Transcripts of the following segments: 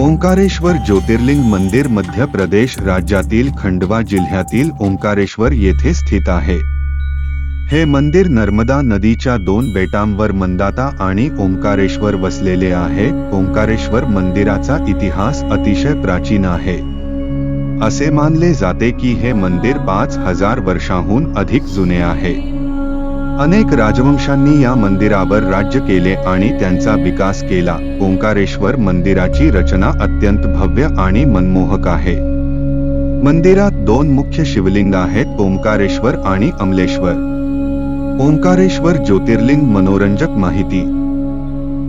ओंकारेश्वर ज्योतिर्लिंग मंदिर मध्य प्रदेश राज्यातील खंडवा जिल्ह्यातील ओंकारेश्वर येथे स्थित आहे. हे मंदिर नर्मदा नदीच्या दोन बेटांवर मंदाता आणि ओंकारेश्वर वसलेले आहे. ओंकारेश्वर मंदिराचा इतिहास अतिशय प्राचीन आहे. असे मानले जाते की हे मंदिर पाच हजार वर्षांहून अधिक जुने आहे. अनेक राजवंशांनी या मंदिरावर राज्य केले आणि त्यांचा विकास केला. ओंकारेश्वर मंदिराची रचना अत्यंत भव्य आणि मनमोहक आहे. मंदिरात दोन मुख्य शिवलिंग आहेत ओंकारेश्वर आणि अमलेश्वर. ओंकारेश्वर ज्योतिर्लिंग मनोरंजक माहिती.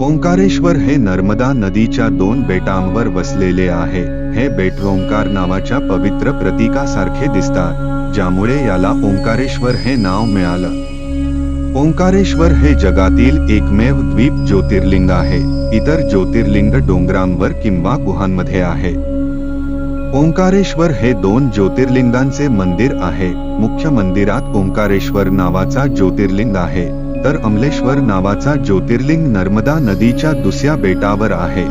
ओंकारेश्वर हे नर्मदा नदीच्या दोन बेटांवर वसलेले आहे. हे बेट ओंकार नावाच्या पवित्र प्रतीकासारखे दिसतात ज्यामुळे याला ओंकारेश्वर हे नाव मिळालं. ओंकारेश्वर हे जगातील एकमेव द्वीप ज्योतिर्लिंग आहे. इतर ज्योतिर्लिंग डोंगरांवर किंवा गुहांमध्ये आहे. ओंकारेश्वर हे दोन ज्योतिर्लिंगांचे मंदिर आहे. मुख्य मंदिरात ओंकारेश्वर नावाचा ज्योतिर्लिंग आहे. तर अमलेश्वर नावाचा ज्योतिर्लिंग नर्मदा नदीच्या दुसऱ्या बेटावर आहे.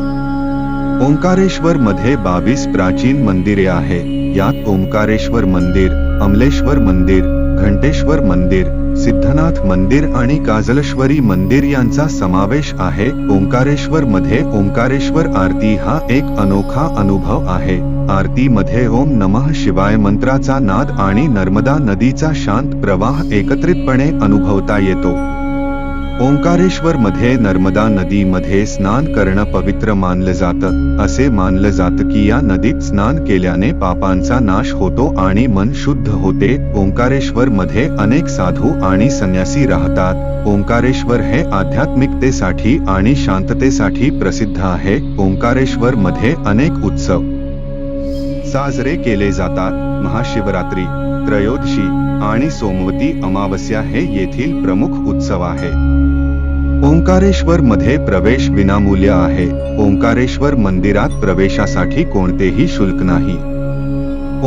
ओंकारेश्वर मध्ये बावीस प्राचीन मंदिरे आहे. यात ओंकारेश्वर मंदिर अमलेश्वर मंदिर घंटेश्वर मंदिर सिद्धनाथ मंदिर आणि काजलेश्वरी मंदिर यांचा समावेश आहे. ओंकारेश्वर मध्ये ओंकारेश्वर आरती हा एक अनोखा अनुभव आहे. आरती मध्ये ओम नमः शिवाय मंत्राचा नाद आणि नर्मदा नदीचा शांत प्रवाह एकत्रितपणे अनुभवता येतो. ओंकारेश्वर मध्ये नर्मदा नदीमध्ये स्नान करणं पवित्र मानलं जातं. असे मानलं जातं की या नदीत स्नान केल्याने पापांचा नाश होतो आणि मन शुद्ध होते. ओंकारेश्वर मध्ये अनेक साधू आणि संन्यासी राहतात. ओंकारेश्वर हे आध्यात्मिकतेसाठी आणि शांततेसाठी प्रसिद्ध आहे. ओंकारेश्वर मध्ये अनेक उत्सव साजरे केले जातात. महाशिवरात्री त्रयोदशी आणि सोमवती अमावस्या हे येथील प्रमुख उत्सव आहे. ओंकारेश्वर मध्ये प्रवेश विनामूल्य आहे. ओंकारेश्वर मंदिरात प्रवेशासाठी कोणतेही शुल्क नाही.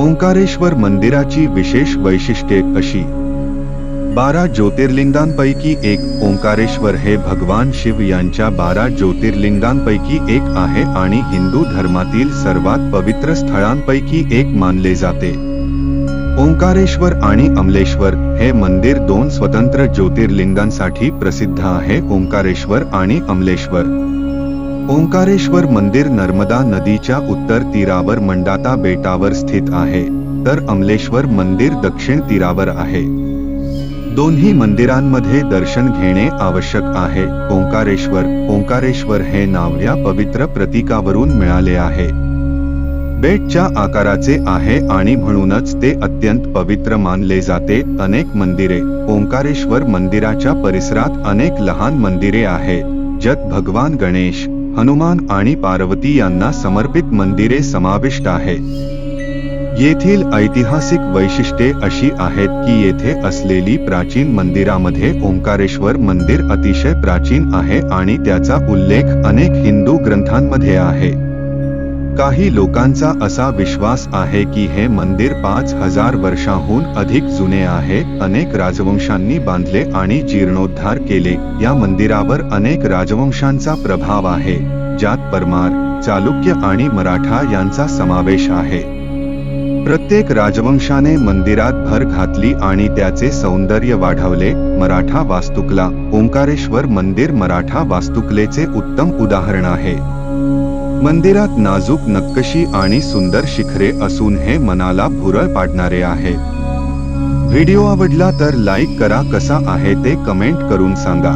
ओंकारेश्वर मंदिराची विशेष वैशिष्ट्ये अशी. बारा ज्योतिर्लिंगांपैकी एक ओंकारेश्वर हे भगवान शिव यांच्या बारा ज्योतिर्लिंगांपैकी एक आहे आणि हिंदू धर्मातील सर्वात पवित्र स्थळांपैकी एक मानले जाते. ओंकारेश्वर आणि अमलेश्वर हे मंदिर दोन स्वतंत्र ज्योतिर्लिंगांसाठी प्रसिद्ध आहे ओंकारेश्वर आणि अमलेश्वर. ओंकारेश्वर मंदिर नर्मदा नदीच्या उत्तर तीरावर मंडाता बेटावर स्थित आहे तर अमलेश्वर मंदिर दक्षिण तीरावर आहे. दोन्ही मंदिरांमध्ये दर्शन घेणे आवश्यक आहे ओंकारेश्वर. ओंकारेश्वर हे नाव या पवित्र प्रतीकावरून मिळाले आहे. बेटच्या आकाराचे आहे आणि म्हणूनच ते अत्यंत पवित्र मानले जाते. अनेक मंदिरे ओंकारेश्वर मंदिराच्या परिसरात अनेक लहान मंदिरे आहेत. ज्यात भगवान गणेश हनुमान आणि पार्वती यांना समर्पित मंदिरे समाविष्ट आहे. येथील ऐतिहासिक वैशिष्ट्ये अशी आहेत की येथे असलेली प्राचीन मंदिरामध्ये ओंकारेश्वर मंदिर अतिशय प्राचीन आहे आणि त्याचा उल्लेख अनेक हिंदू ग्रंथांमध्ये आहे. काही लोकांचा असा विश्वास आहे की हे मंदिर पाच हजार वर्षांहून अधिक जुने आहे. अनेक राजवंशांनी बांधले आणि जीर्णोद्धार केले. या मंदिरावर अनेक राजवंशांचा प्रभाव आहे ज्यात परमार चालुक्य आणि मराठा यांचा समावेश आहे. प्रत्येक राजवंशाने मंदिरात भर घातली आणि त्याचे सौंदर्य वाढवले. मराठा वास्तुकला ओंकारेश्वर मंदिर मराठा वास्तुकलेचे उत्तम उदाहरण आहे. मंदिरात नाजूक नक्कशी आणि सुंदर शिखरे असून हे मनाला भुरळ पाडणारे आहे. व्हिडिओ आवडला तर लाईक करा कसा आहे ते कमेंट करून सांगा.